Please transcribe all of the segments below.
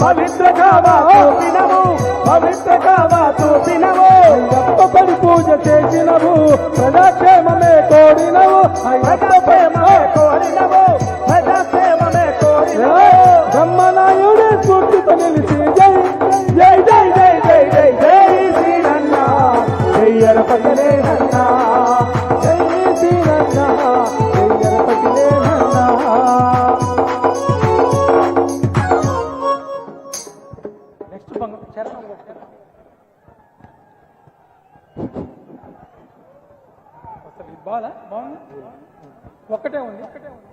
పవిత్ర కావాతో చూపినవు పవిత్ర కావాతో చూపినవు గొప్ప పడి పూజ చేసినవు ప్రజాక్షేమమే కోరినవు అయ్యప్ప ప్రేమమే ఒకటి బాలా బాగుంది? ఒక్కటే ఉంది. ఒక్కటే ఉంది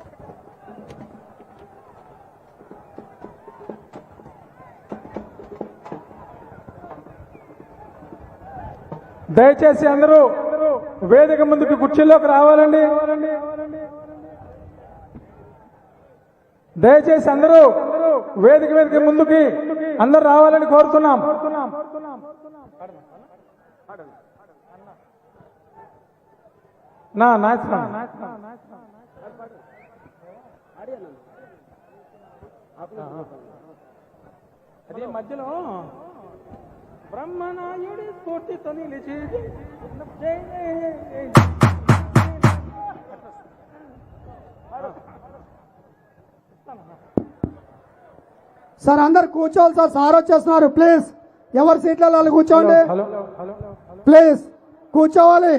దయచేసి అందరూ వేదిక ముందుకు కుర్చీలోకి రావాలండి. దయచేసి అందరూ వేదిక వేదిక ముందుకి అందరు రావాలని కోరుతున్నాం. నా నాశనం. అదే మధ్యలో బ్రహ్మనాయుడి స్ఫూర్తితో నిలిచి జై జై జై. సార్ అందరు కూర్చోవాలి సార్. సార్ వచ్చేస్తున్నారు. ప్లీజ్. ఎవరి సీట్లలో వాళ్ళు కూర్చోండి ప్లీజ్. కూర్చోవాలి.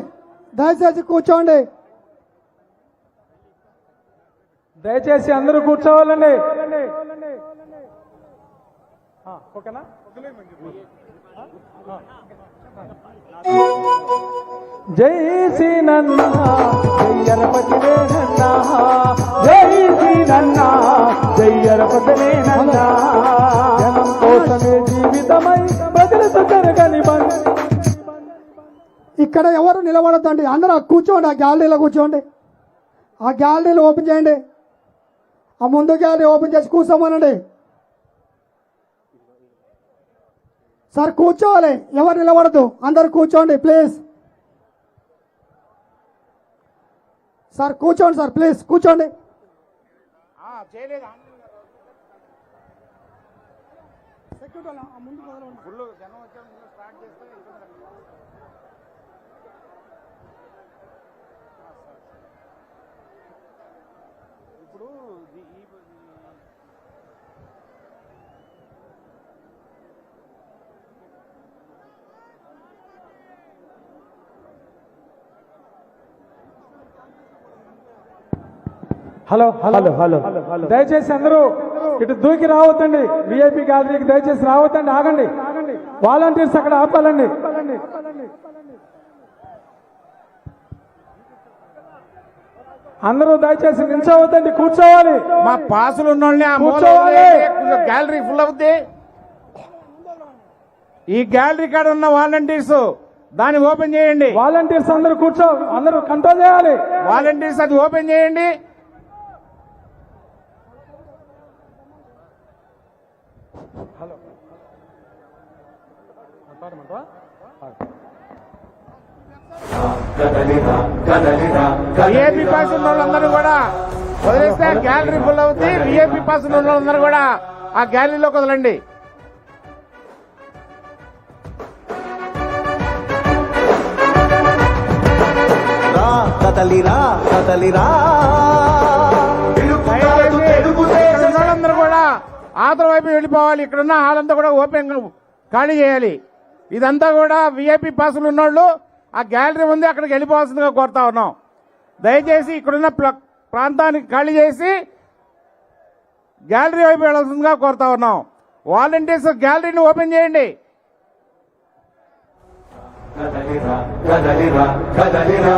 దయచేసి కూర్చోండి. దయచేసి అందరూ కూర్చోవాలండి. ఓకేనా? జై శ్రీనన్న జయ్యరపతివేనన్న ఇక్కడ ఎవరు నిలబడద్దండి? అందరూ కూర్చోండి ఆ గ్యాలరీలో కూర్చోండి. ఆ గ్యాలరీలో ఓపెన్ చేయండి. ఆ ముందు గ్యాలరీ ఓపెన్ చేసి కూర్చోమనండి. సార్ కూర్చోవాలి. ఎవరు నిలబడద్దు? అందరు కూర్చోండి ప్లీజ్. సార్ కూర్చోండి సార్ ప్లీజ్ కూర్చోండి. హలో హలో హలో దయచేసి అందరూ ఇటు దూకి రావద్దండి. విఐపి గ్యాలరీకి దయచేసి రావద్దండి ఆగండి. వాలంటీర్స్ అక్కడ ఆపాలండి. అందరూ దయచేసి నిల్చోవద్దండి కూర్చోవాలి. మా పాసులు ఉన్నోళ్ళని ఆ మూల కూర్చోవాలి. గ్యాలరీ ఫుల్ అవుద్ది. ఈ గ్యాలరీ కాడ ఉన్న వాలంటీర్స్ దాన్ని ఓపెన్ చేయండి. వాలంటీర్స్ అందరూ కూర్చో అందరూ కంట్రోల్ చేయాలి. వాలంటీర్స్ అది ఓపెన్ చేయండి. విఐపి పాస్ ఉన్న వాళ్ళందరూ కూడా వదిలేస్తే గ్యాలరీ ఫుల్ అవుతుంది విఐపి పాస్ ఉన్న వాళ్ళందరూ కూడా ఆ గ్యాలరీలోకి వదలండి. రా కదలిరా వాళ్ళందరూ కూడా ఆతల వైపు వెళ్ళిపోవాలి. ఇక్కడున్న హాల్ అంతా కూడా ఓపెన్ ఖాళీ చేయాలి. ఇదంతా కూడా విఐపి పాసులు ఉన్నోళ్ళు ఆ గ్యాలరీ ఉంది అక్కడికి వెళ్ళిపోవాల్సిందిగా కోరుతా ఉన్నాం. దయచేసి ఇక్కడున్న ప్రాంతానికి ఖాళీ చేసి గ్యాలరీ వైపు వెళ్ళాల్సిందిగా కోరుతా ఉన్నాం. వాలంటీర్స్ గ్యాలరీని ఓపెన్ చేయండి. కదలిరా కదలిరా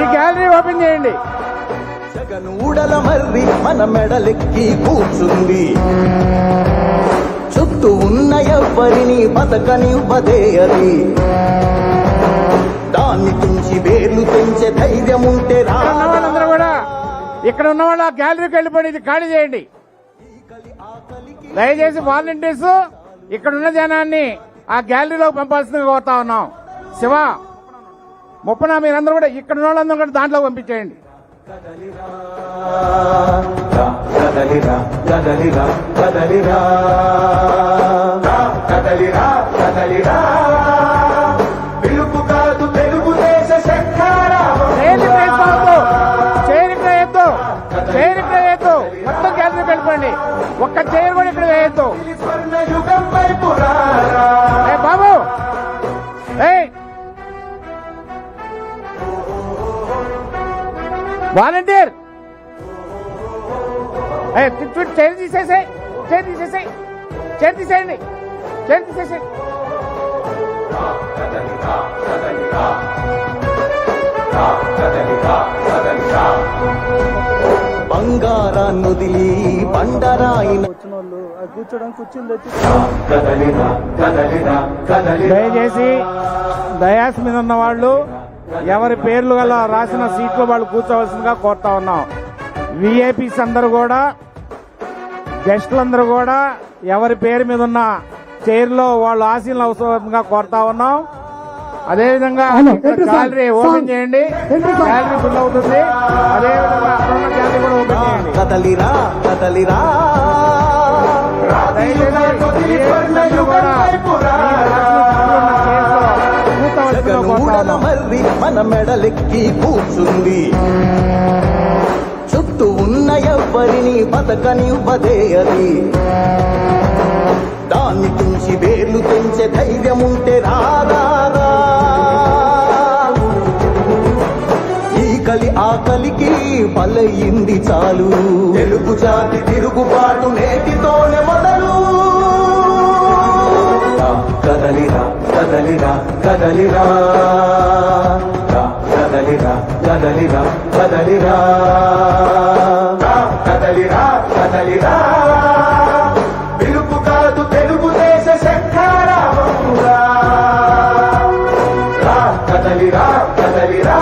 ఈ గ్యాలరీ ఓపెన్ చేయండి. జగను ఊడల మర్రి మన మెడలెక్కి కూర్చుంది. చుట్టూ ఉన్న ఎవ్వరిని బతకని అది. దాన్ని తుంచి వేలు తెంచే ధైర్యం ఉంటే రావాలందరూ కూడా ఇక్కడ ఉన్న వాళ్ళు ఆ గ్యాలరీకి వెళ్ళిపోయి ఇది ఖాళీ చేయండి. దయచేసి వాలంటీర్స్ ఇక్కడ ఉన్న జనాన్ని ఆ గ్యాలరీలోకి పంపాల్సిందిగా కోరుతా ఉన్నాం. శివ ముప్పన మీరందరూ కూడా ఇక్కడ ఉన్న వాళ్ళందరూ కూడా దాంట్లో పంపించేయండి. కదలిరా కదలిరా కదలిరా చైర్ కూడా ఇక్కడ వేయద్దు. బాబు! వాలంటీర్! ఏ చైర్ తీసేసే చైర్ తీసేసే చైర్ తీసేయండి చైర్ తీసేసాయి బంగారాన్నుదిలి బండరాయిన కదలిరా కదలిరా దయచేసి దయాస్ మీద ఉన్న వాళ్ళు ఎవరి పేర్లు గల రాసిన సీట్లు వాళ్ళు కూర్చోవలసిందిగా కోరుతా ఉన్నాం విఐపీస్ అందరూ కూడా గెస్టులందరూ కూడా ఎవరి పేరు మీద ఉన్న చైర్లో వాళ్ళు ఆశీనులు అవసరంగా కోరుతా ఉన్నాం అదేవిధంగా. Gallery open. చేయండి. గ్యాలరీ ఫుల్ అవుతుంది అదేవిధంగా అక్కడ ఉన్న గ్యాలరీ కూడా ఓపెన్ చేయండి మర్రి మన మెడలెక్కి కూర్చుంది. చుట్టూ ఉన్న ఎవ్వరిని బతకనివ్వదే అది. దాన్ని తుంచి వేర్లు పెంచే ధైర్యం ఉంటే రాదా ఈ కలి ఆకలికి పలయింది చాలు. తెలుగు జాతి తిరుగుబాటు నేటితోనే మొదలు కదలిరా కదలిరా కదలిరా. కదలిరా కదలిరా కదలిరా. కదలిరా కదలిరా. పిలుపు కాదు తెలుగుదేశ శంఖారావమురా కదలిరా కదలిరా.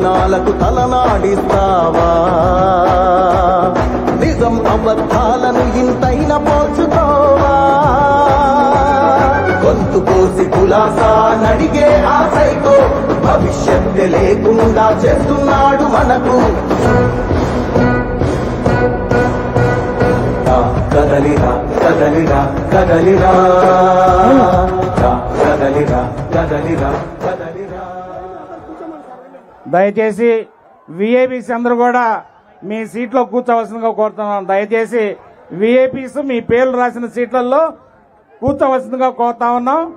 అనుమానాలకు తలనాడిస్తావా? నిజం అబద్ధాలను ఇంతైన పోల్చుకోవా గొంతు కోసి కులాసా నడిగే ఆ సైకో భవిష్యత్తు లేకుండా చేస్తున్నాడు మనకు. కదలిరా కదలిరా కదలిరా కదలిరా కదలిరా దయచేసి విఐపీస్ అందరూ కూడా మీ సీట్లో కూర్చోవలసిందిగా కోరుతున్నాం. దయచేసి విఐపీస్ మీ పేర్లు రాసిన సీట్లలో కూర్చోవలసిందిగా కోరుతా ఉన్నాం.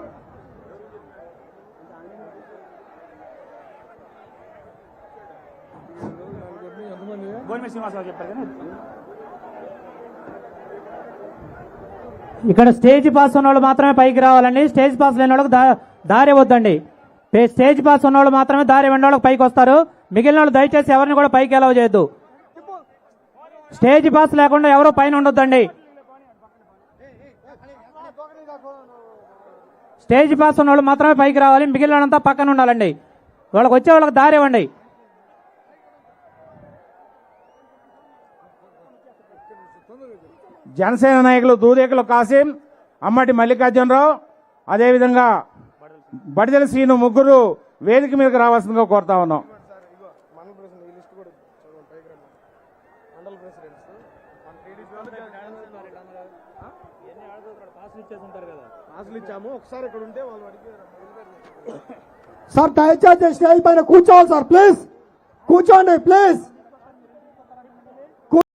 ఇక్కడ స్టేజ్ పాస్ ఉన్న వాళ్ళు మాత్రమే పైకి రావాలండి. స్టేజ్ పాస్ లేని వాళ్ళకి దా- దారి వద్దండి. స్టేజ్ పాస్ ఉన్న వాళ్ళు మాత్రమే దారి వెంట పైకి వస్తారు. మిగిలిన వాళ్ళు దయచేసి ఎవరిని కూడా పైకి ఎలా చేయొద్దు. స్టేజ్ పాస్ లేకుండా ఎవరు పైన ఉండొద్దండి. స్టేజ్ పాస్ ఉన్న వాళ్ళు మాత్రమే పైకి రావాలి. మిగిలిన వాళ్ళంతా పక్కన ఉండాలండి. వాళ్ళకి వచ్చే వాళ్ళకి దారి ఇవ్వండి. జనసేన నాయకులు దూదేకులు కాసిం అమ్మటి మల్లికార్జునరావు అదేవిధంగా బడిదల శ్రీను ముగ్గురు వేదిక మీదకి రావాల్సిందిగా కోరుతా ఉన్నాం. సార్ దయచేసి స్టేజ్ పైన కూర్చోవాలి సార్ ప్లీజ్. కూర్చోండి ప్లీజ్.